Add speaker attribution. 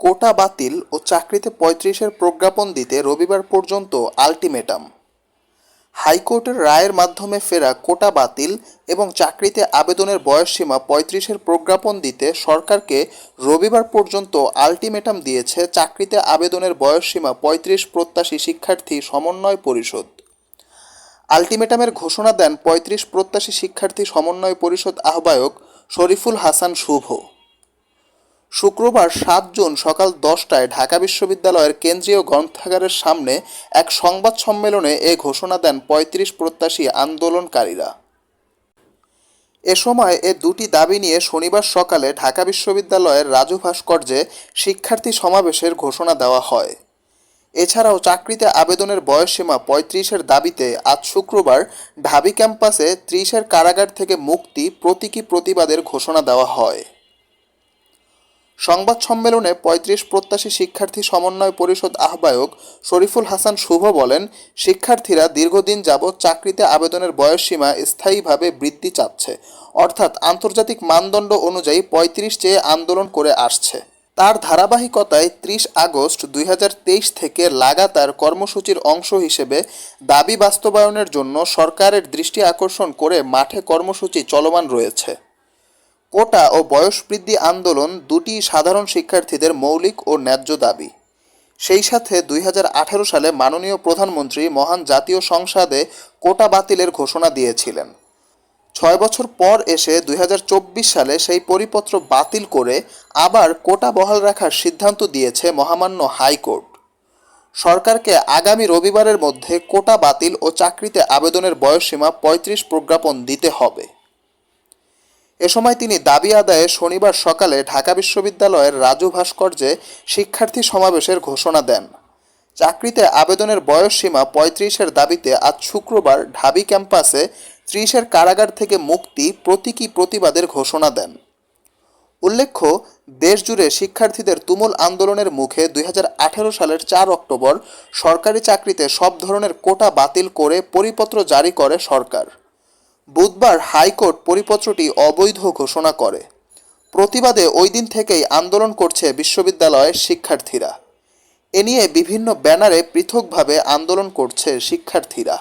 Speaker 1: কোটা বাতিল ও চাকরিতে পঁয়ত্রিশের প্রজ্ঞাপন দিতে রবিবার পর্যন্ত আলটিমেটাম। হাইকোর্টের রায়ের মাধ্যমে ফেরা কোটা বাতিল এবং চাকরিতে আবেদনের বয়সসীমা পঁয়ত্রিশের প্রজ্ঞাপন দিতে সরকারকে রবিবার পর্যন্ত আলটিমেটাম দিয়েছে চাকরিতে আবেদনের বয়সসীমা পঁয়ত্রিশ প্রত্যাশী শিক্ষার্থী সমন্বয় পরিষদ। আলটিমেটামের ঘোষণা দেন পঁয়ত্রিশ প্রত্যাশী শিক্ষার্থী সমন্বয় পরিষদ আহ্বায়ক শরীফুল হাসান শুভ। শুক্রবার সাত জুন সকাল দশটায় ঢাকা বিশ্ববিদ্যালয়ের কেন্দ্রীয় গ্রন্থাগারের সামনে এক সংবাদ সম্মেলনে এ ঘোষণা দেন পঁয়ত্রিশ প্রত্যাশী আন্দোলনকারীরা। এ সময় এ দুটি দাবি নিয়ে শনিবার সকালে ঢাকা বিশ্ববিদ্যালয়ের রাজু ভাস্কর্যে শিক্ষার্থী সমাবেশের ঘোষণা দেওয়া হয়। এছাড়াও চাকরিতে আবেদনের বয়সসীমা পঁয়ত্রিশের দাবিতে আজ শুক্রবার ঢাবি ক্যাম্পাসে ত্রিশের কারাগার থেকে মুক্তি প্রতীকী প্রতিবাদের ঘোষণা দেওয়া হয়। সংবাদ সম্মেলনে পঁয়ত্রিশ প্রত্যাশী শিক্ষার্থী সমন্বয় পরিষদ আহ্বায়ক শরীফুল হাসান শুভ বলেন, শিক্ষার্থীরা দীর্ঘদিন যাবৎ চাকরিতে আবেদনের বয়সসীমা স্থায়ীভাবে বৃদ্ধি চাচ্ছে অর্থাৎ আন্তর্জাতিক মানদণ্ড অনুযায়ী পঁয়ত্রিশ চেয়ে আন্দোলন করে আসছে। তার ধারাবাহিকতায় ত্রিশ আগস্ট দুই হাজার তেইশ থেকে লাগাতার কর্মসূচির অংশ হিসেবে দাবি বাস্তবায়নের জন্য সরকারের দৃষ্টি আকর্ষণ করে মাঠে কর্মসূচি চলমান রয়েছে। কোটা ও বয়স বৃদ্ধি আন্দোলন দুটি সাধারণ শিক্ষার্থীদের মৌলিক ও ন্যায্য দাবি। সেই সাথে দুই হাজার আঠারো সালে মাননীয় প্রধানমন্ত্রী মহান জাতীয় সংসদে কোটা বাতিলের ঘোষণা দিয়েছিলেন। ছয় বছর পর এসে দুই হাজার চব্বিশ সালে সেই পরিপত্র বাতিল করে আবার কোটা বহাল রাখার সিদ্ধান্ত দিয়েছে মহামান্য হাইকোর্ট। সরকারকে আগামী রবিবারের মধ্যে কোটা বাতিল ও চাকরিতে আবেদনের বয়সসীমা পঁয়ত্রিশ প্রজ্ঞাপন দিতে হবে। এ সময় তিনি দাবি আদায়ে শনিবার সকালে ঢাকা বিশ্ববিদ্যালয়ের রাজু ভাস্কর্যে শিক্ষার্থী সমাবেশের ঘোষণা দেন। চাকরিতে আবেদনের বয়সসীমা পঁয়ত্রিশের দাবিতে আজ শুক্রবার ঢাবি ক্যাম্পাসে ত্রিশের কারাগার থেকে মুক্তি প্রতীকী প্রতিবাদের ঘোষণা দেন। উল্লেখ্য, দেশজুড়ে শিক্ষার্থীদের তুমুল আন্দোলনের মুখে দুই হাজার আঠেরো সালের চার অক্টোবর সরকারি চাকরিতে সব ধরনের কোটা বাতিল করে পরিপত্র জারি করে সরকার। বুধবার হাইকোর্ট পরিপত্রটি অবৈধ ঘোষণা করে। প্রতিবাদে ওই দিন থেকেই আন্দোলন করছে বিশ্ববিদ্যালয়ের শিক্ষার্থীরা। এ নিয়ে বিভিন্ন ব্যানারে পৃথকভাবে আন্দোলন করছে শিক্ষার্থীরা।